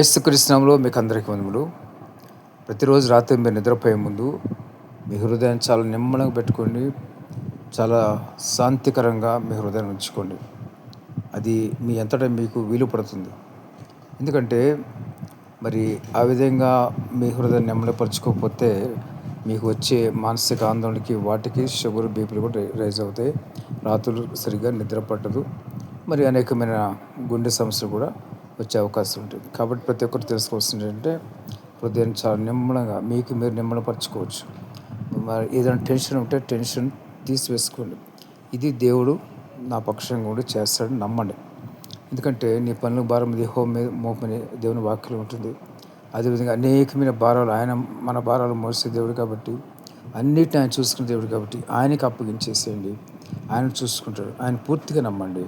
ఏసుకృష్ణంలో మీకు అందరికీ వందములు ప్రతిరోజు రాత్రి మీరు నిద్రపోయే ముందు మీ హృదయాన్ని చాలా నిమ్మలంగా పెట్టుకోండి. చాలా శాంతికరంగా మీ హృదయాన్ని ఉంచుకోండి. అది మీ అంతటా మీకు వీలు పడుతుంది. ఎందుకంటే మరి ఆ విధంగా మీ హృదయాన్ని నెమ్మలపరుచుకోకపోతే మీకు వచ్చే మానసిక ఆందోళనకి వాటికి షుగర్ బీపీలు కూడా రైజ్ అవుతాయి. రాత్రులు సరిగ్గా నిద్ర పట్టదు. మరి అనేకమైన గుండె సమస్యలు కూడా వచ్చే అవకాశం ఉంటుంది. కాబట్టి ప్రతి ఒక్కరు తెలుసుకోవాల్సింది ఏంటంటే హృదయాన్ని చాలా నిమ్మలంగా మీకు మీరు నిమ్మలపరచుకోవచ్చు. మరి ఏదైనా టెన్షన్ ఉంటే టెన్షన్ తీసివేసుకోండి. ఇది దేవుడు నా పక్షంగా కూడా చేస్తాడని నమ్మండి. ఎందుకంటే నీ పనుల భారం దేహం మీద మోపని దేవుని వాక్యం ఉంటుంది. అదేవిధంగా అనేకమైన భారాలు ఆయన మన భారాలు మోసే దేవుడు కాబట్టి అన్నిటిని ఆయన చూసుకునే దేవుడు కాబట్టి ఆయనకి అప్పగించేసేయండి. ఆయన చూసుకుంటాడు. ఆయన పూర్తిగా నమ్మండి.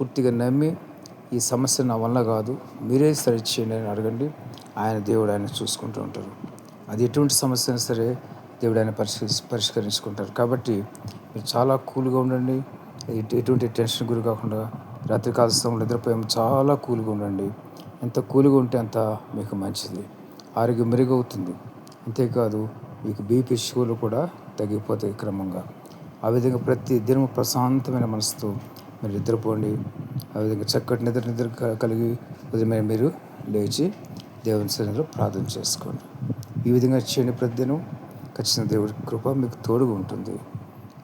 పూర్తిగా నమ్మి ఈ సమస్య నా వల్ల కాదు. మీరే సరిచేయండి అని అడగండి. ఆయన దేవుడు ఆయన చూసుకుంటూ ఉంటారు. అది ఎటువంటి సమస్య అయినా సరే దేవుడు ఆయన పరిష్కరి పరిష్కరించుకుంటారు. కాబట్టి మీరు చాలా కూల్గా ఉండండి. ఎటువంటి టెన్షన్ గురి కాకుండా రాత్రికాల సమయంలో నిద్రపోయాము చాలా కూల్గా ఉండండి. ఎంత కూల్గా ఉంటే అంత మీకు మంచిది. ఆరోగ్యం మెరుగవుతుంది. అంతేకాదు మీకు బీపీ షుగర్లు కూడా తగ్గిపోతాయి క్రమంగా. ఆ విధంగా ప్రతి దినం ప్రశాంతమైన మనసుతో మీరు నిద్రపోండి. ఆ విధంగా చక్కటి నిద్ర నిద్ర కలిగి ఉదయమే మీరు లేచి దేవుని సన్నిధిలో ప్రార్థన చేసుకోండి. ఈ విధంగా చేయని ప్రతిదినం ఖచ్చితంగా దేవుడి కృప మీకు తోడుగా ఉంటుంది.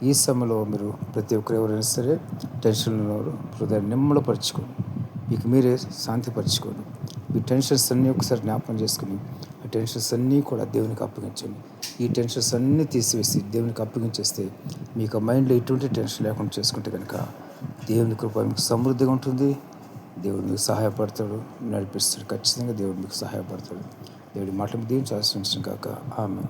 ఈ సమయంలో మీరు ప్రతి ఒక్కరు ఎవరైనా సరే టెన్షన్లో హృదయాన్ని నిమ్మలపరచుకోండి. మీకు మీరే శాంతిపరచుకోండి. ఈ టెన్షన్స్ అన్నీ ఒకసారి జ్ఞాపకం చేసుకుని ఆ టెన్షన్స్ అన్నీ కూడా దేవునికి అప్పగించండి. ఈ టెన్షన్స్ అన్నీ తీసివేసి దేవునికి అప్పగించేస్తే మీకు మైండ్లో ఎటువంటి టెన్షన్ లేకుండా చేసుకుంటే కనుక దేవుని కృప మీకు సమృద్ధిగా ఉంటుంది. దేవుడు మీకు సహాయపడతాడు నడిపిస్తాడు. ఖచ్చితంగా దేవుడు మీకు సహాయపడతాడు. దేవుడి మాటలు దీవించి ఆశ్రయించిన కాక ఆమె